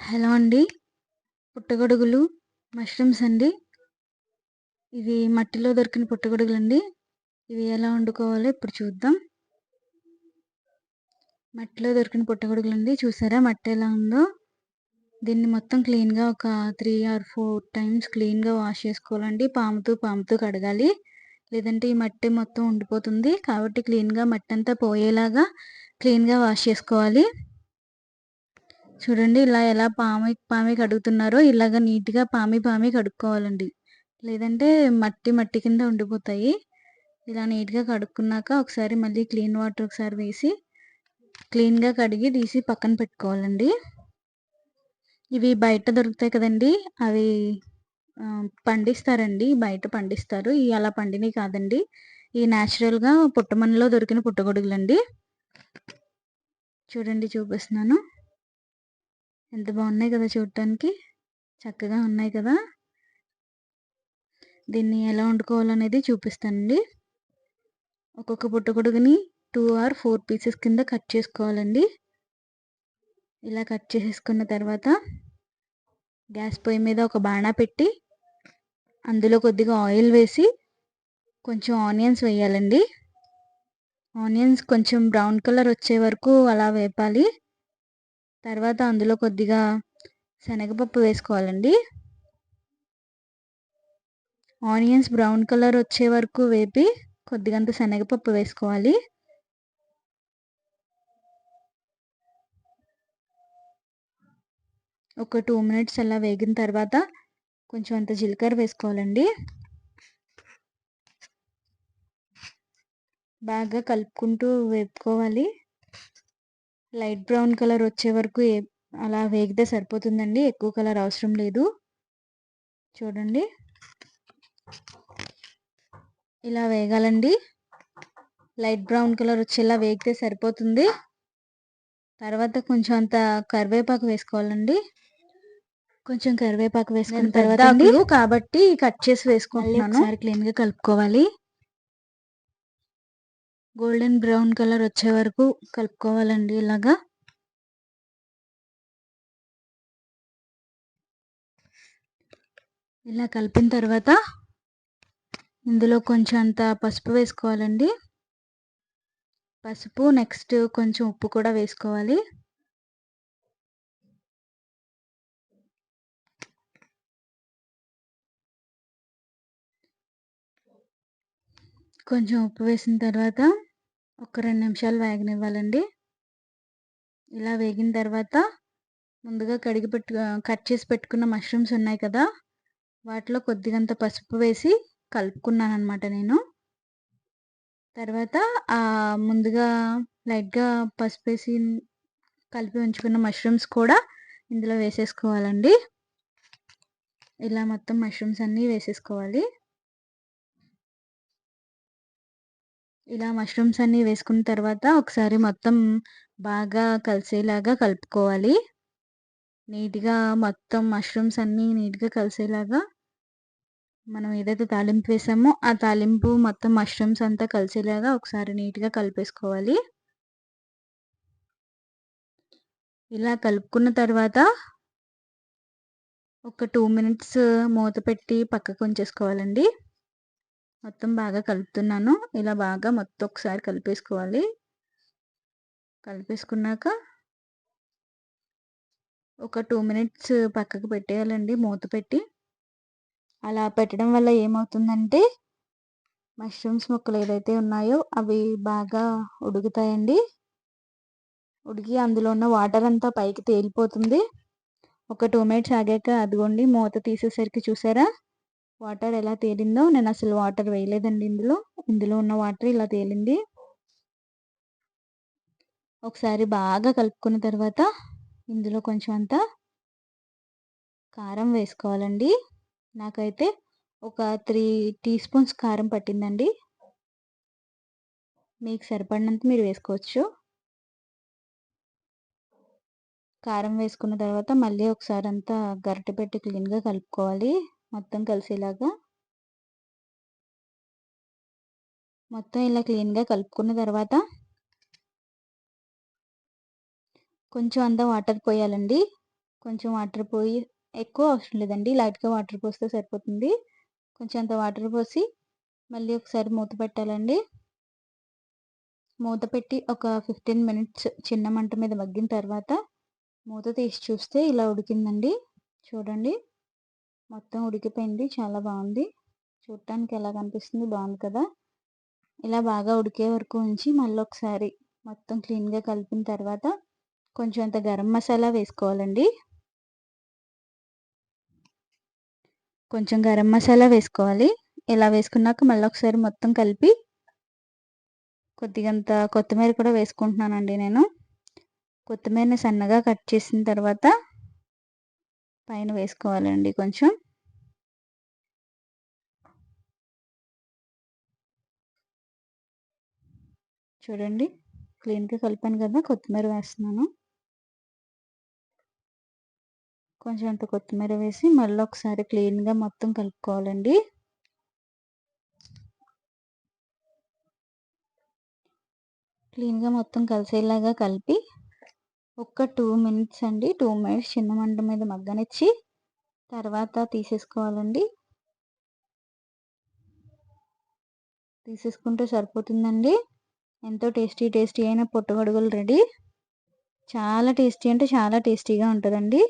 Hello అండి. పుట్టగొడుగులు mushrooms అండి. ఇవి మట్టిలో దొరికిన పుట్టగొడుగులు అండి ఇవి ఎలా వండుకోవాలో ఇప్పుడు చూద్దాం. మట్టిలో దొరికిన పుట్టగొడుగులు అండి చూసారా మట్టి ఎలా ఉందో? దీన్ని మొత్తం క్లీన్గా ఒక త్రీ ఆర్ ఫోర్ టైమ్స్ క్లీన్గా వాష్ చేసుకోవాలండి. పాముతూ పాముతూ కడగాలి. లేదంటే ఈ మట్టి మొత్తం ఉండిపోతుంది. కాబట్టి క్లీన్గా మట్టి అంతా పోయేలాగా క్లీన్గా వాష్ చేసుకోవాలి. చూడండి ఇలా ఎలా పామి పామి కడుగుతున్నారో ఇలాగ నీట్గా పామి పామి కడుక్కోవాలండి. లేదంటే మట్టి మట్టి కింద ఉండిపోతాయి. ఇలా నీట్గా కడుక్కున్నాక ఒకసారి మళ్ళీ క్లీన్ వాటర్ ఒకసారి వేసి క్లీన్గా కడిగి తీసి పక్కన పెట్టుకోవాలండి. ఇవి బయట దొరుకుతాయి కదండి అవి పండిస్తారండి బయట పండిస్తారు. ఇవి అలా పండినవి కాదండి. ఈ న్యాచురల్గా పుట్టమన్నులో దొరికిన పుట్టగొడుగులండి. చూడండి చూపిస్తున్నాను. ఎంత బాగున్నాయి కదా చూడటానికి చక్కగా ఉన్నాయి కదా. దీన్ని ఎలా వండుకోవాలనేది చూపిస్తానండి. ఒక్కొక్క పుట్టగొడుగుని టూ ఆర్ ఫోర్ పీసెస్ కింద కట్ చేసుకోవాలండి. ఇలా కట్ చేసేసుకున్న తర్వాత గ్యాస్ పొయ్యి మీద ఒక బాణా పెట్టి అందులో కొద్దిగా ఆయిల్ వేసి కొంచెం ఆనియన్స్ వేయాలండి. ఆనియన్స్ కొంచెం బ్రౌన్ కలర్ వచ్చే వరకు అలా వేపాలి. తర్వాత అందులో కొద్దిగా శనగపప్పు వేసుకోవాలండి. ఆనియన్స్ బ్రౌన్ కలర్ వచ్చే వరకు వేపి కొద్దిగంత శనగపప్పు వేసుకోవాలి. ఒక టూ మినిట్స్ అలా వేగిన తర్వాత కొంచెం అంత జీలకర్ర వేసుకోవాలండి. బాగా కలుపుకుంటూ వేపుకోవాలి. లైట్ బ్రౌన్ కలర్ వచ్చే వరకు అలా వేగితే సరిపోతుందండి. ఎక్కువ కలర్ అవసరం లేదు. చూడండి. ఇలా వేగాలండి. లైట్ బ్రౌన్ కలర్ వచ్చేలా వేగితే సరిపోతుంది. తర్వాత కొంచెం అంత కరివేపాకు వేసుకోవాలండి. కొంచెం కరివేపాకు వేసుకున్న తర్వాత కాబట్టి కట్ చేసి వేసుకోవాలి క్లీన్ క్లీన్గా కలుపుకోవాలి. గోల్డెన్ బ్రౌన్ కలర్ వచ్చే వరకు కలుపుకోవాలండి ఇలాగా. ఇలా కలిపిన తర్వాత ఇందులో కొంచెం అంత పసుపు వేసుకోవాలండి. పసుపు నెక్స్ట్ కొంచెం ఉప్పు కూడా వేసుకోవాలి. కొంచెం ఉప్పు వేసిన తర్వాత ఒక రెండు నిమిషాలు వేగనివ్వాలండి. ఇలా వేగిన తర్వాత ముందుగా కడిగి పెట్టు కట్ చేసి పెట్టుకున్న మష్రూమ్స్ ఉన్నాయి కదా వాటిలో కొద్దిగంత పసుపు వేసి కలుపుకున్నాను అనమాట నేను. తర్వాత ముందుగా లైట్గా పసుపు వేసి కలిపి ఉంచుకున్న మష్రూమ్స్ కూడా ఇందులో వేసేసుకోవాలండి. ఇలా మొత్తం మష్రూమ్స్ అన్నీ వేసేసుకోవాలి. ఇలా మష్రూమ్స్ అన్నీ వేసుకున్న తర్వాత ఒకసారి మొత్తం బాగా కలిసేలాగా కలుపుకోవాలి. నీట్గా మొత్తం మష్రూమ్స్ అన్నీ నీట్గా కలిసేలాగా మనం ఏదైతే తాలింపు వేసామో ఆ తాలింపు మొత్తం మష్రూమ్స్ అంతా కలిసేలాగా ఒకసారి నీట్గా కలిపేసుకోవాలి. ఇలా కలుపుకున్న తర్వాత ఒక టూ మినిట్స్ మూత పెట్టి పక్కకు ఉంచేసుకోవాలండి. మొత్తం బాగా కలుపుతున్నాను. ఇలా బాగా మొత్తం ఒకసారి కలిపేసుకోవాలి. కలిపేసుకున్నాక ఒక టూ మినిట్స్ పక్కకు పెట్టేయాలండి మూత పెట్టి. అలా పెట్టడం వల్ల ఏమవుతుందంటే మష్రూమ్స్ ముక్కలు ఏదైతే ఉన్నాయో అవి బాగా ఉడుకుతాయండి. ఉడికి అందులో ఉన్న వాటర్ అంతా పైకి తేలిపోతుంది. ఒక టూ మినిట్స్ ఆగాక అదిగోండి మూత తీసేసరికి చూసారా? వాటర్ ఎలా తేలిందో నేను అసలు వాటర్ వేయలేదండి ఇందులో. ఇందులో ఉన్న వాటర్ ఇలా తేలింది. ఒకసారి బాగా కలుపుకున్న తర్వాత ఇందులో కొంచెం అంత కారం వేసుకోవాలండి. నాకైతే ఒక త్రీ టీ స్పూన్స్ కారం పట్టిందండి. మీకు సరిపడినంత మీరు వేసుకోవచ్చు. కారం వేసుకున్న తర్వాత మళ్ళీ ఒకసారి అంతా గరిటె పెట్టి క్లీన్గా కలుపుకోవాలి. మొత్తం కలిసేలాగా? మొత్తం ఇలా క్లీన్గా కలుపుకున్న తర్వాత? కొంచెం అంతా వాటర్ పోయాలండి. కొంచెం వాటర్ పోయి ఎక్కువ అవసరం లేదండి. లైట్గా వాటర్ పోస్తే సరిపోతుంది. కొంచెం అంత వాటర్ పోసి మళ్ళీ ఒకసారి మూత పెట్టాలండి. మూత పెట్టి ఒక ఫిఫ్టీన్ మినిట్స్ చిన్న మంట మీద మగ్గిన తర్వాత మూత తీసి చూస్తే ఇలా ఉడికిందండి. చూడండి. మొత్తం ఉడికిపోయింది. చాలా బాగుంది. చూడటానికి ఎలా కనిపిస్తుంది? బాగుంది కదా? ఇలా బాగా ఉడికే వరకు ఉంచి మళ్ళీ ఒకసారి మొత్తం క్లీన్గా కలిపిన తర్వాత కొంచెం అంత గరం మసాలా వేసుకోవాలండి. కొంచెం గరం మసాలా వేసుకోవాలి. ఇలా వేసుకున్నాక మళ్ళీ ఒకసారి మొత్తం కలిపి కొద్దిగంత కొత్తిమీర కూడా వేసుకుంటున్నానండి నేను. కొత్తిమీరని సన్నగా కట్ చేసిన తర్వాత పైన వేసుకోవాలండి కొంచెం. చూడండి క్లీన్గా కలిపాను కదా కొత్తిమీర వేస్తున్నాను. కొంచెం అంత కొత్తిమీర వేసి మళ్ళీ ఒకసారి క్లీన్గా మొత్తం కలుపుకోవాలండి. క్లీన్గా మొత్తం కలిసేలాగా కలిపి ఒక్క టూ మినిట్స్ అండి. టూ మినిట్స్ చిన్న మంట మీద మగ్గనిచ్చి తర్వాత తీసేసుకోవాలండి. తీసేసుకుంటే సరిపోతుందండి. ఎంతో టేస్టీ టేస్టీ అయిన పుట్టగొడుగులు రెడీ. చాలా టేస్టీ అంటే చాలా టేస్టీగా ఉంటుందండి.